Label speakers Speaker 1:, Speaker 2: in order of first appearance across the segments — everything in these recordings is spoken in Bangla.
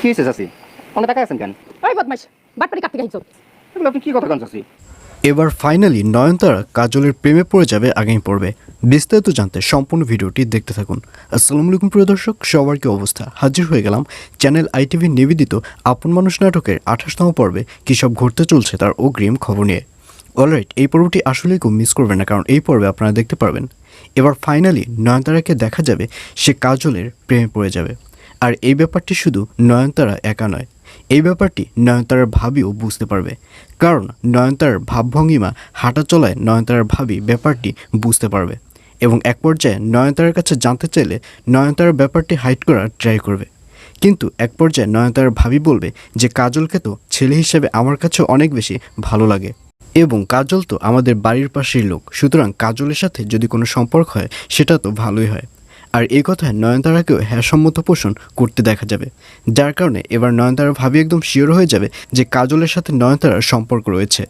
Speaker 1: কি হয়েছে চাষি অনেক টাকা আছেন কেন?
Speaker 2: ওই বদমাইশ বাটপাড়ি কাটতে গেছো
Speaker 1: এগুলো আপনি কি কথা কেন চাষি
Speaker 3: এবার ফাইনালি নয়নতারা কাজলের প্রেমে পড়ে যাবে আগামী পর্বে বিস্তারিত জানতে সম্পূর্ণ ভিডিওটি দেখতে থাকুন। আসসালামু আলাইকুম প্রিয় দর্শক সবার কি অবস্থা? হাজির হয়ে গেলাম চ্যানেল আইটিভি নিবেদিত আপন মানুষ নাটকের আঠাশতম পর্বে কী সব ঘটতে চলছে তার অগ্রিম খবর নিয়ে। অলরাইট এই পর্বটি আসলেই খুব মিস করবেন না কারণ এই পর্বে আপনারা দেখতে পারবেন। এবার ফাইনালি নয়নতারাকে দেখা যাবে সে কাজলের প্রেমে পড়ে যাবে। আর এই ব্যাপারটি শুধু নয়নতারা একা নয়, এই ব্যাপারটি নয়নতারার ভাবিও বুঝতে পারবে। কারণ নয়নতারার ভাবভঙ্গিমা হাঁটা চলায় নয়নতারার ভাবি ব্যাপারটি বুঝতে পারবে এবং এক পর্যায়ে নয়নতারার কাছে জানতে চাইলে নয়নতারার ব্যাপারটি হাইড করার ট্রাই করবে। কিন্তু এক পর্যায়ে নয়নতারার ভাবি বলবে যে, কাজলকে তো ছেলে হিসেবে আমার কাছে অনেক বেশি ভালো লাগে এবং কাজল তো আমাদের বাড়ির পাশের লোক। সুতরাং কাজলের সাথে যদি কোনো সম্পর্ক হয়, সেটা তো ভালোই হয়। আর এই কথায় নয়নতারাকেও হ্যাঁ সম্মত পোষণ করতে দেখা যাবে। যার কারণে এবার নয়নতারা ভাবি একদম শিওর হয়ে যাবে যে কাজলের সাথে নয়নতারার সম্পর্ক রয়েছে।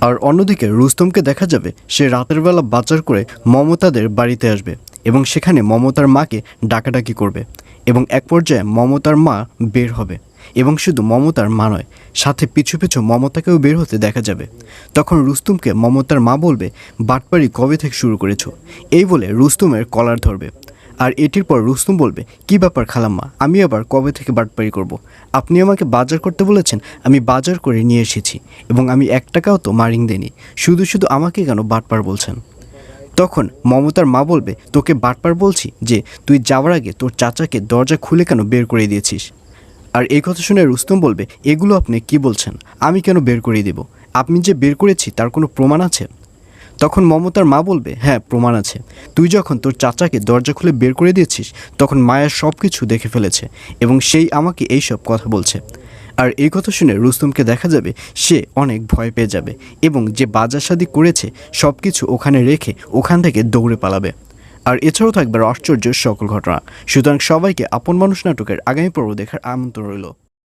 Speaker 3: আর অন্যদিকে রুস্তমকে দেখা যাবে সে রাতের বেলা বাজার করে মমতাদের বাড়িতে আসবে এবং সেখানে মমতার মাকে ডাকাডাকি করবে এবং এক পর্যায়ে মমতার মা বের হবে এবং শুধু মমতার মা নয়, সাথে পিছু পিছু মমতাকেও বের হতে দেখা যাবে। তখন রুস্তুমকে মমতার মা বলবে, বাটপাড়ি কবে থেকে শুরু করেছ? এই বলে রুস্তুমের কলার ধরবে। আর এটির পর রুস্তুম বলবে, কি ব্যাপার খালাম্মা? আমি আবার কবে থেকে বাটপাড়ি করব। আপনি আমাকে বাজার করতে বলেছেন, আমি বাজার করে নিয়ে এসেছি এবং আমি এক টাকাও তো মারিং দেনি শুধু শুধু আমাকে কেন বাটপার বলছেন? তখন মমতার মা বলবে, তোকে বাটপার বলছি যে, তুই যাওয়ার আগে তোর চাচাকে দরজা খুলে কেন বের করে দিয়েছিস? আর এই কথা শুনে রুস্তম বলবে, এগুলো আপনি কি বলছেন? আমি কেন বের করে দেব? আপনি যে বের করেছি তার কোনো প্রমাণ আছে? তখন মমতার মা বলবে হ্যাঁ প্রমাণ আছে। তুই যখন তোর চাচাকে দরজা খুলে বের করে দিয়েছিস, তখন মায়ের সব কিছু দেখে ফেলেছে এবং সেই আমাকে এই সব কথা বলছে। আর এই কথা শুনে রুস্তমকে দেখা যাবে সে অনেক ভয় পেয়ে যাবে এবং যে বাজার শাদি করেছে সব কিছু ওখানে রেখে ওখান থেকে দৌড়ে পালাবে। আর এছাড়াও থাকবে আশ্চর্য সকল ঘটনা। সুতরাং সবাইকে আপন মানুষ নাটকের আগামী পর্ব দেখার আমন্ত্রণ রইল।